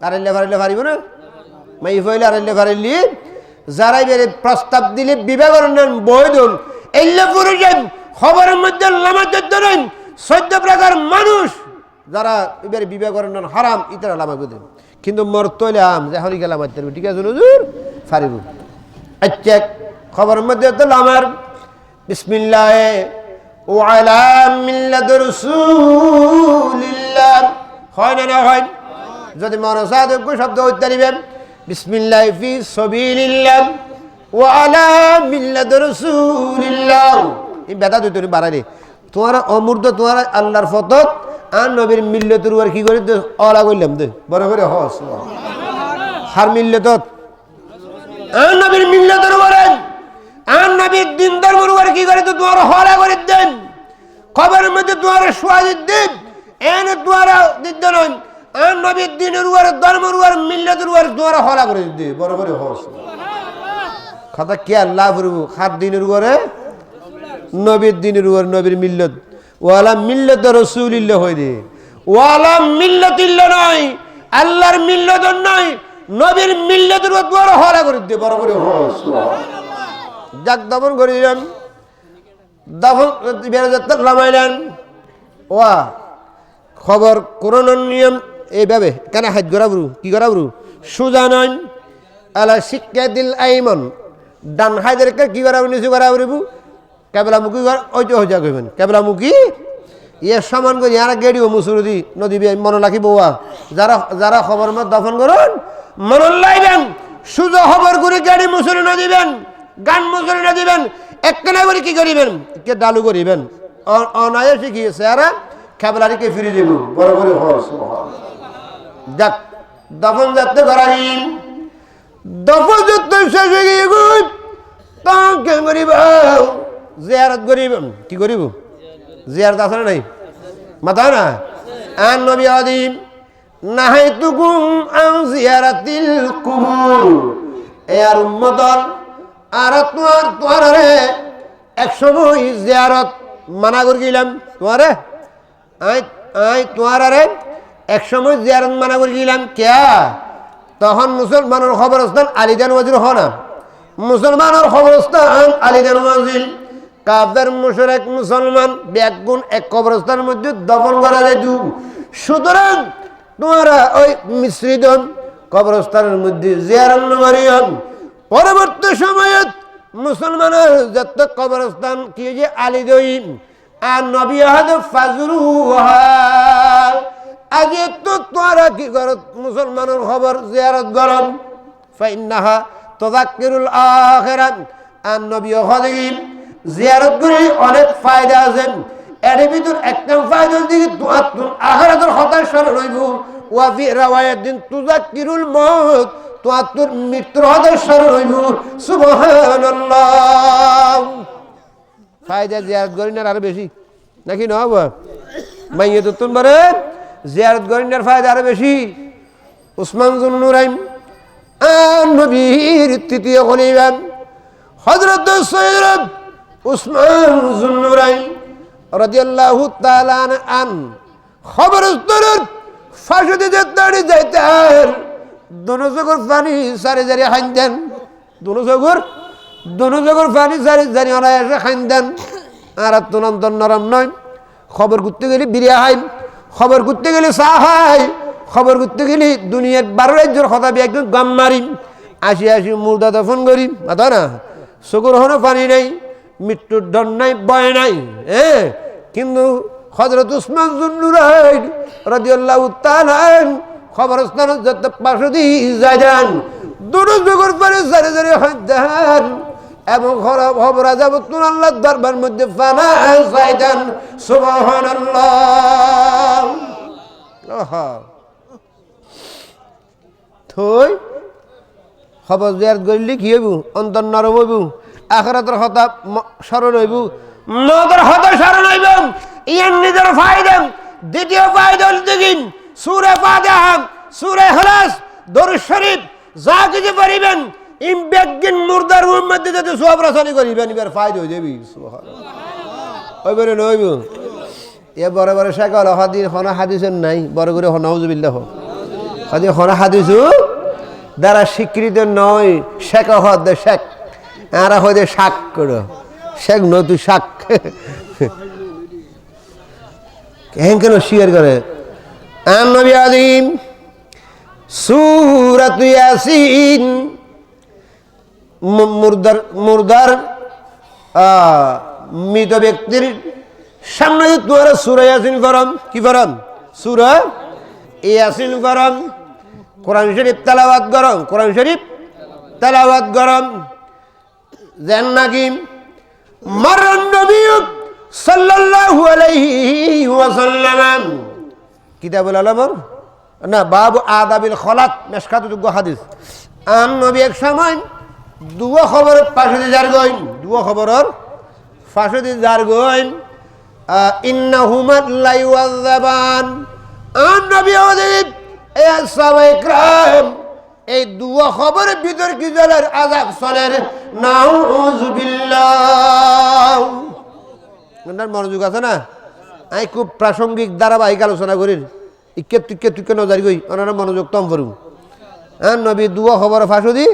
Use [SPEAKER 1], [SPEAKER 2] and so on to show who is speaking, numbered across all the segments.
[SPEAKER 1] আড়াইলে ফাড়াইলে ফারিব না? মাই ফইলে আড়াইলে ফারাইলি যারাই বেড়ে প্রস্তাব দিলে বিবাহ বই দুন। এল্লে পুরুষেন খবরের মধ্যে লামাজ ধরেন চোদ্দ প্রকার মানুষ যারা এবারে বিবাহ করেন হারাম, ইতারা লামা বুঝেন কিন্তু মরতলে আম, যে হরি গেলাম ঠিক আছে হুজুর ফারিব। আচ্ছা খবরের মধ্যে তো আমার বিসমিল্লাহ ও আলা মিল্লাত রাসূলিল্লাহ। হয় না না হয়? যদি মনসাদজ্ঞ শব্দ উচ্চারিবেন বিসমিল্লাহ ফি সবিলিল্লাহ ও আলা মিল্লাত রাসূলিল্লাহ। এই বেদা দুই তুমি বাড়াইলে তোমার অমূর্ত, তোমার আল্লাহর ফতত আর নবীর মিল্লতের উপর কি করে অলা করলাম দে। বড় করে হস হার মিল্লতত। আর নবীর মিল্লতের উপরে, আর নবীর দিন ধর্মের উপরে কি করে তো তোমার হলা করে দেন খবরের মধ্যে তোমার সোয়াজিদ দিন এনে তোমার দিদ্য নয়। আর নবীর দিনের উপরে ধর্মের উপরে মিল্লতের উপরে তোমার হলা করে দিতে, বড় করে হস। কথা কে আল্লাহ করব সাত দিনের উপরে নবীর দিনের উপর নবীর মিল্লত ওয়ালা মিল্লত রসুলিল্লা হয়ে দে। ওয়ালা মিল্লতিল্লা নয়, আল্লাহর মিল্লত নয়, নবীর মিল্লতের উপর বড় হলা করে দে বড় করে হস। যাক, দমন করে দিলাম দফন রামাইলেন ওয়া, খবর করোনার নিয়ম এইভাবে, কেন হাত গড়াবরু কি গড়াবরু সুজা নয় আলা শিক্ষা দিল আইমন। ডান হাইদেরকে কি গড়াবু, নিচু গড়াবরিবু কেবলামুখী হয়ে যা কইবেন কেবলামুখী? ইয়ে সমান করি, আর গেড়িও মুসুরদি নদী বিয়ে মনে রাখি বউয়া। যারা যারা খবর মত দফন করুন, মনে লাইবেন সুজো খবর করে, গাড়ি মুসুরি না দিবেন, গান মুসুরি না দিবেন। একখানা করে কি করিবেন? কে ডালু করিবেন? অ- অনায়ে শিখিয়েছে আর? খেবলারিকে ফিরে দেব। বড় করে হস যাক, দফন যাত্রা করাইন দফন যাত্রা শেষ হয়ে গিয়ে তাকে করিব। কি করিব? জিয়ারত আছে না নাই? মাথা না? আন নবী আদিম, নাহাইতুকুম আন জিয়ারাতিল কুবুর। এ আর উম্মতন আর তোমার তোমার রে এক সময় জিয়ারত মানা করে গেলাম তোমারে আই আই তোমার আরে এক সময় জিয়ারত মানা করে গেলাম কেয়া তখন মুসলমানের খবরস্থান আলিদান ওয়াজির হ না। মুসলমানের খবরস্থান আলিদান ওয়াজির। কাফের মুশরেক মুসলমান ব্যাগুণ এক কবরস্থানের মধ্যে দফন করা যায় সুতরাং তোমরা ওই মিশ্রিত কবরস্থানের মধ্যে জিয়ারত মারিয়াম পরবর্তী সময়ত মুসলমানের যত কবরস্থান কি যে আলী দইম আর নবী আহাদ ফাজরু আগে তো তোরা কি কর মুসলমানের খবর জিয়ারত গরম। ফাইন্নাহা তদাক্কিরুল আখিরাত। আর নবী হদিম জিয়ারত করে অনেক ফায়দা আছে এর ভিতর একটা ফায়দার দিকে তোমার আখিরাতের হতাশ হইব ওয়াফি রাওয়ায়াত দিন তুজাক্কিরুল মউত। তোমার তোর মৃত্যুর হতাশ হইব সুবহানাল্লাহ। ফায়দা জিয়ারত করি না আরও বেশি? নাকি নহব মাইয়ে তো তোমার জিয়ারত না ফায়দা আরও বেশি। উসমান জুন্নুরাইম নবীর তৃতীয় খলিফা সৈয়দ উসমান জুন্নুরাইম রাদিয়াল্লাহু তাআলা আন খবর স্তরের ফাঁসি যাইতেন, দুনো পানি সারি জারি খাইন দেন দুনো পানি সারি অনায়াসে খাইন দেন আর নরম নয়। খবর করতে গেলে বিরিয়া হাইন খবর করতে গেলে চা হাই খবর করতে গেলে দুনিয়ার বারো রাজ্যের কথা বি একদম গাম মারিম আসি আসি মুর্দা দফন করি, মাথা না? চকুর হনো পানি নাই, মৃত্যুর ডর নাই বয় নাই হ্যাঁ কিন্তু হজরত উসমান জুন্নুরাইন রাদিয়াল্লাহু তাআলা খবরস্থান যত পাশে দিয়ে যান দুটো যুগের পরে সারে সারে হদ্দান এবং খরাব খবর আজাব তুন আল্লাহ দরবার মধ্যে ফানা সাইদান সুবহানাল্লাহ। থই, খবর জিয়ার গড়লি কি হইব? অন্তর নরম হইব, আখরাতের হতা স্মরণ হইব মদের হতা স্মরণ হইব, ইয়ার নিজের ফায়দা দ্বিতীয় ফায়দা দেখিন, সুরে ফাদেহাম সুরে হলাস দরুদ শরীফ, যা কিছু পারিবেন ইম বেগিন মুর্দার মধ্যে যদি সব রচনা করিবেন এবার ফায়দা হয়ে যাবি ওইবারে নইব এ বড় বড় শেখাল, হাদিস হনা হাদিসের নাই, বড় করে হনাউজুবিল্লাহ কাজে হরা হাদিসু দ্বারা স্বীকৃত নয়, শেখ হদ শেখ, আর হদে শাক করো। শেখ নতু শাক। হ্যাঁ কেন স্বীকার করে? আন নবী আদিম সুরাত ইয়াসিন মুর্দার মুর্দার মৃত ব্যক্তির সামনে তোরা সুরা ইয়াসিন করম কি করম সুরা ইয়াসিন করম কোরআন শরীফ তালাবাদ গরম, কোরআন শরীফ তালাবাদ গরম। যেন নাকি মরণ নবী সাল্লাল্লাহু আলাইহি ওয়াসাল্লাম। কিতাবুল আলমর? না, বাবু আদাবিল খলাত মেশকাত হাদিস। আম নবী এক সময় দুয়া খবর পাশে দিয়ে যার গইন দুয়া খবরের পাশে দিয়ে যার গইন ইন্না হুমাত লাইওয়াজাবান আম নবী ওদের এ সাহাবায়ে کرام এই দুয়া খবরের ভিতর কি জলের আযাব চলের নাউজুবিল্লাহ আপনার মনোযোগ আছে না আমি খুব প্রাসঙ্গিক ধারাবাহিক আলোচনা করি ইকে তুকে তুকে নজারি গই ওনারা মনোযোগ তম করুন হ্যাঁ নবী দুয়া খবর ফাঁসুদি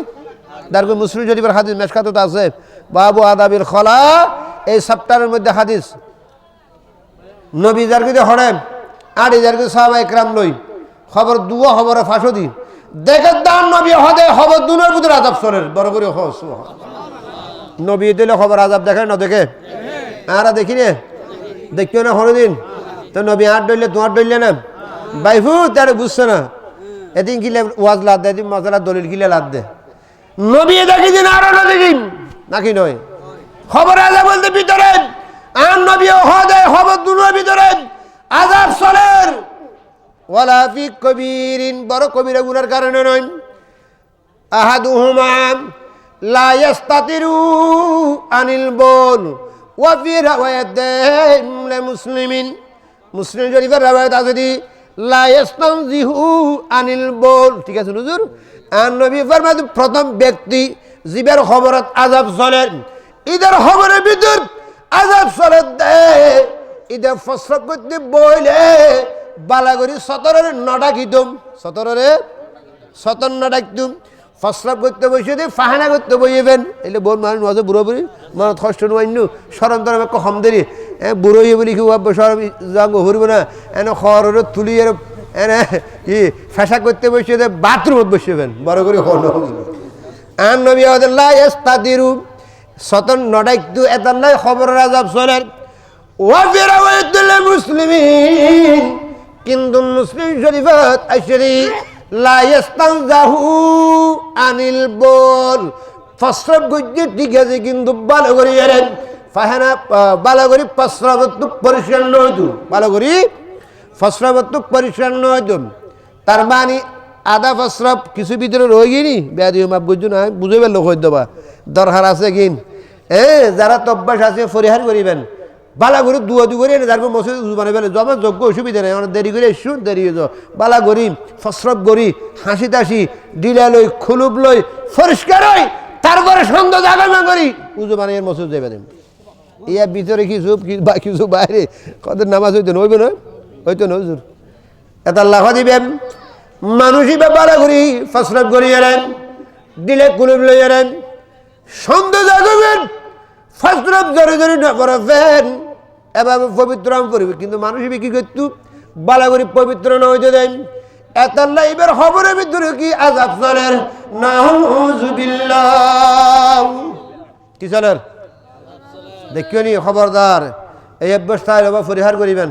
[SPEAKER 1] তার মুসলিম শরীফের হাদিস মেশকাত আছে। বাবু আদাবির খলা, এই সপ্তাহের মধ্যে হাদিস। নবী যার কিন্তু হরেন আর কিন্তু সাহাবা একরাম লই। খবর দুয়া, খবর ফাঁসুদি দেখে দান নবী হদে, খবর দুনের ভিতরে আজাব সরের বড় করে হস নবী দিলে খবর আজাব দেখে না দেখে? আরা দেখি রে দেখিও না হরদিন তো নবী আট ডইলে তোমার ডইলে না বাইফু তার বুঝছ না। এদিন গিলে ওয়াজ লাদ দে এদিন মশলা দলিল গিলে লাদ দে নবী দেখি দিন আরও না দেখিন নাকি নয়? খবর আজাব বলতে ভিতরে। আর নবী হদে খবর দুনোর ভিতরে। আজাব সলের। ওয়ালা ফি কবিরিন, বড় কবিরা গুনার কারণে নয়। আহাদুহুমা লা ইয়াস্তাতিরু আনিল বল ওয়া ফি রাওয়ায়াতিন লিমুসলিমিন মুসলিম শরীফের রাওয়ায়াত আছে দি, লা আনিল বল ঠিক আছে, হুজুর? প্রথম ব্যক্তি জীবের খবরত আজাব চলেন ইদের খবরের ভিতর আযাব চলে ফসরক করতে বইলে বালাগরি সতরের নডাকিতুম সতরের? সতর্ণ ডাকতুম ফসলাপ করতে বসে দিয়ে ফাহানা করতে বইবেন। এলে বোন মানুষ নজে বুড়ো বুড়ি, মনত কষ্ট নোয়াইনু সরম তরম একটু হম দেরি। বুড়ো বলি কি সরম যাঙ্গ হরব না। এনে খর তুলি এর কি ফেসা করতে বসে বাথরুমত বসবেন বড় করে হল আন নবী এস্তাদিরু সতন নডাইকতু এতাল্লাই খবর রাজাব মুসলিমিন, কিন্তু মুসলিম শরীফত আশরি লা ইয়াস্তানজাহু আনিল কিন্তু পরিষ্কার ফসরবত্তু পরিষ্কার নয়তো তার মানে আদা ফসরব কিছু ভিতরে রয়ে গিনি বেয়াদি মাপ বুঝছ না বুঝে পেল হয়ে দেবা। দরকার আছে কিন। এ, যারা তব্বাস আছে পরিহার করিবেন। বালা করে দুয়া দু করে যার মসজিদ উজু বানাবে জমা যোগ্য অসুবিধা নেই, অনেক দেরি করে এসু দেরি হয়ে যাও বালা করি ফসরব করি হাসি তাসি, ডিলা লই, খুলুব লই পরিষ্কার হই, তারপরে সন্ধ্যা জাগরণ করি। উজু বানিয়ে মসজিদ যাবে ইয়া ভিতরে কিছু কিছু বাইরে? কত নামাজ হইতো না হইবে না? হইতো না, হুজুর। এটা লাফা দিবেন মানুষই বা বালা করি ফসরব করি এলেন দিলে কুলুব লই এলেন সন্ধ্যা জাগবেন ফসরব জোরে জোরে না করবেন এবার পবিত্র করবে, কিন্তু মানুষ কি করতু, বালা করি পবিত্র না হইতে দেন। এতাল্লা এবার খবরের ভিতরে কি আজাব চলের নাউজুবিল্লাহ কি চলের দেখিও নি, খবরদার। এই অভ্যস্থায় এবার পরিহার করিবেন।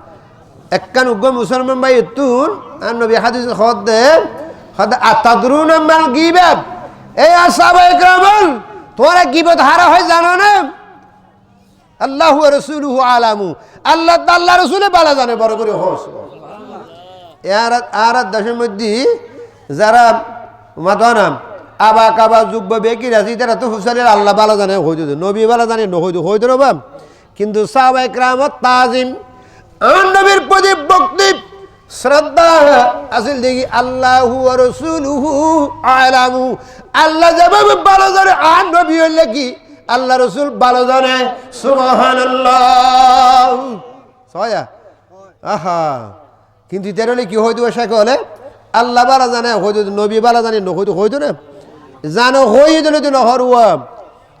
[SPEAKER 1] একখান উগ্র মুসলমান ভাই তুন আর নবী হাদিস খবর দেন হদ আতাদরুন মাল গিবাত এই আসাবা একরামল, তোরা গিবত হারা হয় জানো না? আল্লাহ রসুলহু আলামু। আল্লাহ আল্লাহ রসুলে বালা জানে, বড় করে হস আর আর দেশের মধ্যে যারা মাদানা, আবা কাবা, যুব্ব, বেকি, রাজি, তারা তো হুসানের আল্লাহ বালা জানে, হইতো নবী বালা জানে নহইতো হইতো না বাম। কিন্তু সাহাবাই ক্রামত তাজিম নবীর প্রতি ভক্তি, শ্রদ্ধা আসিল দেখি আল্লাহু রসুলহু আলামু। আল্লাহ যেভাবে ভালো জানে, আর নবী হইলে কি? আল্লাহ রসুল ভালো জানে। সুবহানাল্লাহ। সয়া আহা। কিন্তু তেরলে কি হয়তো শাকে হলে? আল্লাহ বালা জানে হয়তো নবী বালা জানে নহইতো হইতো না। জানো, হই দিলে তো নহরুয়া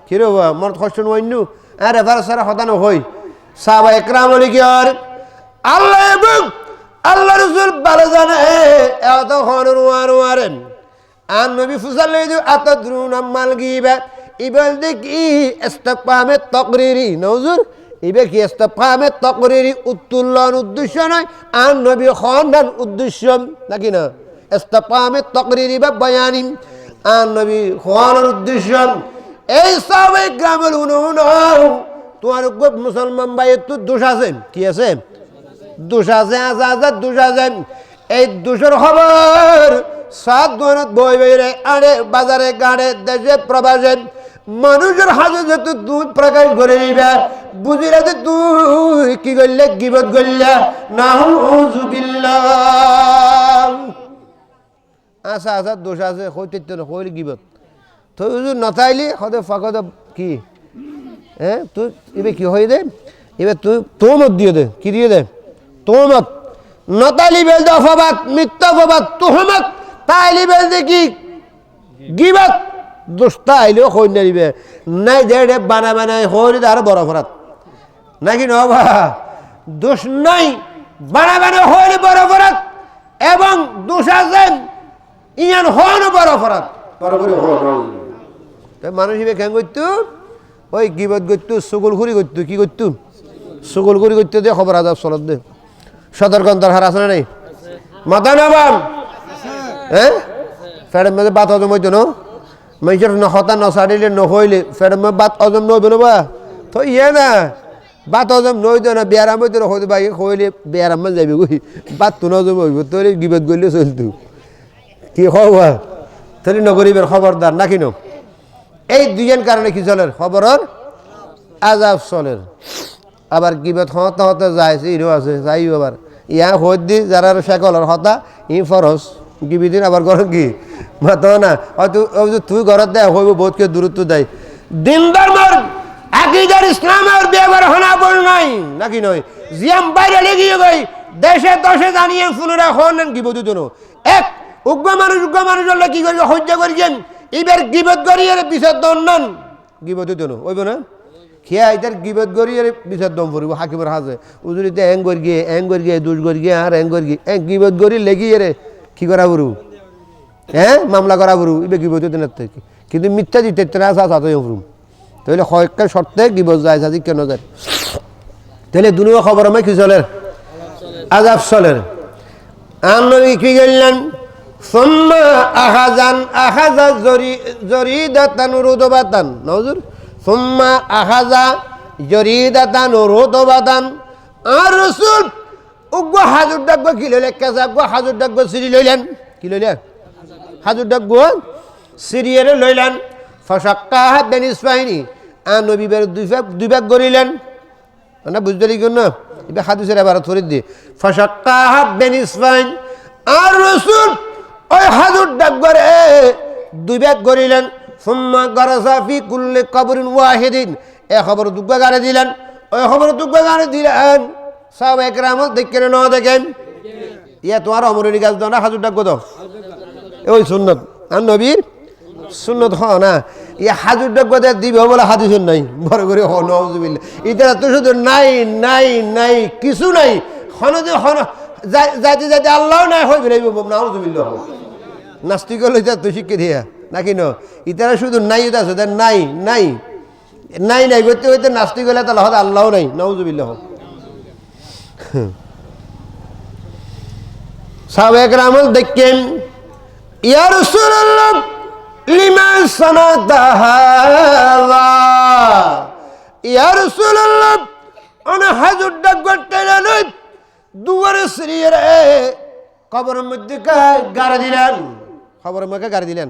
[SPEAKER 1] কিরে মন কষ্ট নইনু? আরে ভারত সারা হতানো হই। সাহাবা একরাম হলি কি আর? আল্লাহ এবং আল্লাহ রসুল ভালো জানে এত হনুর ওয়ারেন আর নবী ফুসাল আত দ্রুন মাল গিবা ইবেল দেখি ইস্তেফামে তকরিরি নজুর ইবে কি ইস্তেফামে তকরিরি উত্তোলন উদ্দেশ্য নয় আর নবী খন্ডন উদ্দেশ্য নাকি না ইস্তেফামে তকরিরি বা বয়ানি আর নবী খোয়ানোর উদ্দেশ্য এই সবাই গ্রামের উনহুন তোমার মুসলমান ভাইয়ের তো দোষ আছে কি আছে দোষ আছে আছে আছে এই দোষের খবর। সাত দোকানত বই বইরে আরে বাজারে গাড়ে দেশে প্রবাসে। মানুষের হাজে যেহেতু তুই প্রকাশ করে নিবে, বুঝিলে যে তুই কি করলে, গিবত করলে। না আচ্ছা আচ্ছা দোষ আছে হইতে হইল গিবত। তুই যদি নথাইলি সদে ফাঁকতে কি? হ্যাঁ তুই এবার কি হয়ে দে? এবার তুই তোমত দিয়ে দে, কি দিয়ে দে? তোমত নতাইলি বেল দে অফবাদ মিথ্যা অফবাদ তোহমত। তাইলি বেল দে কি? গিবত দোষটা আইলেও হই নারিবে। নাই দে রে বানা বানাই হই দে বড় অপরাধ। নাকি নবা দোষ নাই বানা বানা হইলে বড় অপরাধ। এবং দোষ আছে ইয়ান হন তাই মানুষ হিবে কেন করতো? ওই গিবত করতো সুগুল ঘুরি করতো কি করতো? সুগুল ঘুরি করতো দে খবর আজাব চলত দে। সতর্কন দরকার আছে না নেই? মাথা নাবাম হ্যাঁ? ফেরের মধ্যে বাত হজম হইতো না? মানুষের হতা নসাড়িলে নহইলে ফেরের মধ্যে বাত হজম নইবে না বা? তো ইয়ে না বাত হজম নইতো না, বেয়ারাম হইতো না, হইতে বাকি হইলে বেয়ারাম যাবি গই বাত তো নজম হইব তোর গিবত গইলে চলতো। কি হওয়া তাহলে নগরীবের খবরদার নাকি নো? এই দুজন কারণে কি চলের? খবরের আজাব চলের। আবার কিবাত হতে হতে যায় ইরো আছে, যাইও আবার। ইয়া হত দি যারা শেকলর হতা, ই ফরস গিবিদিন আবার গরম কি? মাত না হয়তো তুই ঘরত দেয় হইব বহুতকে দূরত্ব দেয়। দিন ধর্মর আকিদার ইসলামের ব্যবহার হনা বল নাই নাকি নয় জিয়াম বাইরে লেগিয়ে গই দেশে দশে জানিয়ে ফুলরা হন কি বুঝু এক উগ্র মানুষ উগ্র মানুষ হলে কি করি সহ্য করিছেন এবার গিবত করি এর পিছত দন নন গিবত দেন। ওইব না? খেয়া এটার গিবত করি বিচার দম ভরিব হাকিমের হাজে উজুরিতে এং গর গিয়ে, এং গর গিয়ে, দুজ গর গিয়ে আর এং গর গিয়ে, এং গিবত করি লেগি এরে কি করা বরু হ্যাঁ মামলা করা বরু ইবে গিবত দিন থেকে কিন্তু মিথ্যা দিতে না আসা সাথে ফুরুম তাহলে হয়কের শর্তে গিবত যায় সাজি কেন যায় তাহলে দুনিয়া খবর আমায় কি চলের আজাব চলের আমি কি করলেন সোম্মা আহাজান, আহাজা জরি জরি দাতান রুদবাতান নজর সুম্মা আহাজা জরিদাতান রোদবাদান। আর রসুল, উগ্র হাজুর ডাকব কি লইলে কেঁচা গো হাজুর ডাকব সিঁড়ি লইলেন। কি লইলেন? হাজুর ডাকব সিরিয়ারে লইলেন। ফসাক্কা বেন ইসমাহিনী আ নবীবের দুই দুইভাগ গড়িলেন না, বুঝতে লিখি না? এবার হাদুসের আবার থরিত দি ফসাক্কা বেন ইসমাইন আর রসুল ওই হাজুর ডাকবরে দুই ভাগ গড়িলেন সুম্মা গরসাফি কুল্লে কবরিন ওয়াহিদিন এ খবর দুগ্গা গাড়ি দিলেন। ওই খবর দুগ্গা গাড়ি দিলেন। সব একরাম দেখে ন দেখেন? ইয়া তোমার অমরণী গাছ দাও না হাজুর ডাক দাও। ওই সুন্নত। আর নবীর? সুন্নত হ না। ইয়া হাজুর ডাক দেয় দিবে বলে হাদিস নাই। বড় করে হ নজুবিল্লা এটা তো শুধু নাই নাই নাই, কিছু নাই। হনদে হন যাইতে যাইতে আল্লাহ নাই হয়ে বেরাইব নাউজুবিল্লাহ নাস্তিক হলে তো শিক্ষা দিয়া। নাকি ন? ইতারা শুধু নাই আছে নাই নাই। নাই নাই করতে হইতে নাস্তিক হলে তাহলে হয়তো আল্লাহ নাই, নাউজুবিল্লাহ। সাবেক রামল মধ্যে গাড়ি দিলেন। খবরের মুখে গাড়ি দিলেন।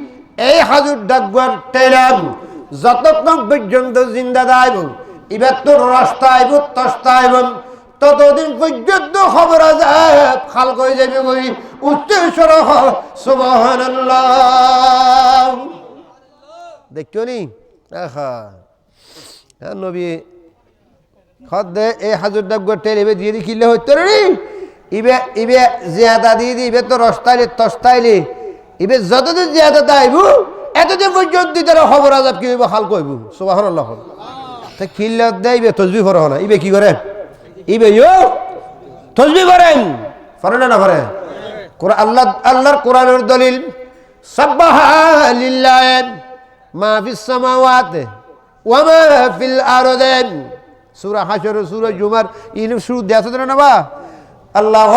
[SPEAKER 1] এই হাজুর ডাক গর্তেইলাম যতক্ষণ পর্যন্ত জিন্দা দাইব এবার তোর রাস্তা আইব, তস্তা আইব, ততদিন পর্যন্ত খবর খাল করে যাবে বই উচ্চেশ্বর সুবহানাল্লাহ। দেখছ নি? হ্যাঁ নবী খদ্দে এই হাজুর ডাক গোটেল এবে দিয়ে দি কিনলে হইতো রে ইবে ইবে জিয়াদা দিয়ে দি ইবে তো রস্তাইলে তস্তাইলে ইবে যতদিন জিয়াদা দাইব এতদিন পর্যন্ত তারা খবর আজাব কি হইব, হাল কইব। সুবাহন আল্লাহ তা কিনলে দেয়, ইবে তসবি ফর না। ইবে কি করে? ইবে ইয়ো তসবি করেন ফরে না ফরে আল্লাহ, আল্লাহর কোরআনের দলিল ইন আল্লাহ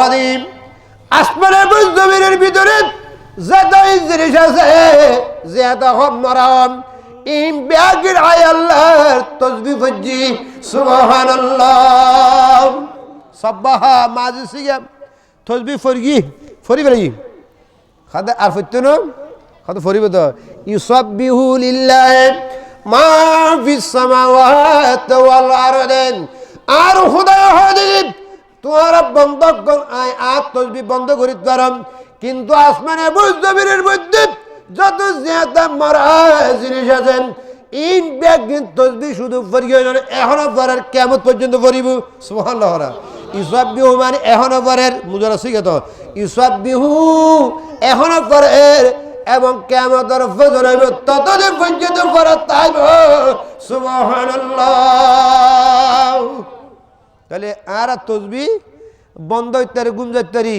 [SPEAKER 1] আসমানের ভিতরে যত জিনিস আছে যত হম মরাম ইম ব্যাগির আয় আল্লাহর তসবি ফজ্জি সুবহানাল্লাহ। সাব্বাহা মাজি সিগাম তসবি ফরগি ফরি বেরি খাদে আর ফত্য না? খাদে ফরিব তো। ইউসাব্বিহু লিল্লাহ, মা ফিস সামাওয়াতি ওয়াল আরদিন আর খুদায় হাদিব তোমার বন্ধ আয়, আর তসবি বন্ধ করিতে পারম কিন্তু আসমানে বুঝদবিরের মধ্যে যত জিয়াতা মারা জিনিস আছেন, ইন ব্যাগ তসবি শুধু ফরিয়ে এখনও পরের কেমন পর্যন্ত ফরিব সুবহানাল্লাহ ইসব বিহু মানে এখনও পরের মুজরা শিখে তো ইসব বিহু এখনও পরের এবং কেমতর ফজর হইব ততদিন পর্যন্ত পরে তাইব সুবহানাল্লাহ। তাহলে আর তসবি বন্ধ ইত্যাদি ইত্যাদি ইত্যাদি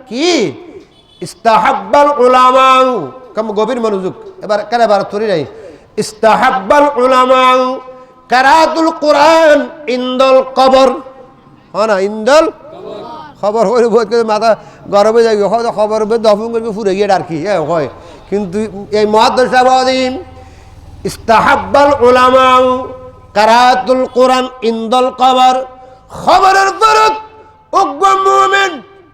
[SPEAKER 1] কি? ইস্তাহাব্বাল উলামাউ। কম গভীর মনোযোগ। এবার কেন এবার তরি নাই? ইস্তাহাব্বাল উলামাউ। কারাতুল কোরআন ইন্দল কবর। হয় না, ইন্দল খবর হয়ে মাথা গরমে যাই হয়তো খবর দফন করবে, ফুরে গিয়ে আর কি? হ্যাঁ। কিন্তু এই মহাদশাবাদিম ইস্তাহাব্বাল উলামাউ, কারাতুল কোরআন ইন্দল কবর, খবরের পরত উগ্র মুমিন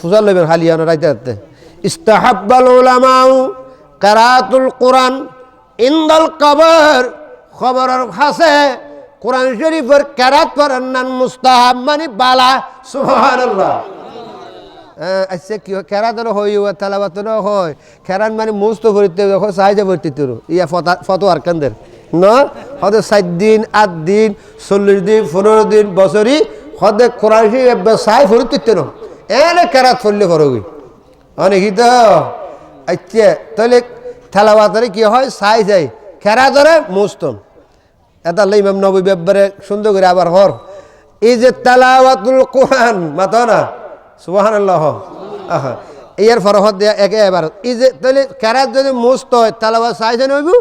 [SPEAKER 1] ফুজাল লইবেন হালিয়া রাইতে রাতে ইস্তাহাব্বাল উলামাউ কারাতুল কোরআন ইন্দল কবর, খবরের ভাষে কোরআন শরীফের কেরাত করেন নান মুস্তাহাব মানে বালা, সুবহানাল্লাহ। আচ্ছা কি খেরা তো হয়, ও তালাবাত হয়। খেরান মানে মুস্ত ভরিতে, দেখো সাহায্য ভর্তি তোর। ইয়া ফতা ফটো আর কান্দের। ন হদে সাত দিন আট দিন চল্লিশ দিন, পনেরো দিন, বছরই হদে কোরআন সাই ভরিতে তো এনে কেরাত ফললে করবি অনেকই তো আচ্ছা তাহলে থালাবাতরে কি হয়? সাই যায় খেরা ধরে মুস্তম। এটা ইমাম নবী ব্যাপারে সুন্দর করে আবার হর। এই যে তালাওয়াতুল কোরআন, মাতো না? সুবাহান আল্লাহ আহা ইয়ার ফরহত দেয়া একে এবার। এই যে তাহলে কেরাত যদি মুস্ত হয় তালাবাদ চাইছে নইবু?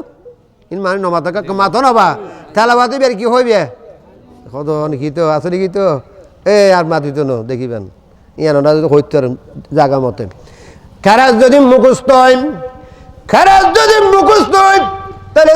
[SPEAKER 1] ইন মানে নমাতকে মাতো নবা তালাবাদ বের কি হইবে? কত নাকি তো আছে নাকি তো এ, আর মাতি তো ন, দেখিবেন। ইয়ানোটা যদি হইতে জাগা মতে। খারাজ যদি মুখস্থ হয় খারাজ যদি মুখস্থ হয় তাহলে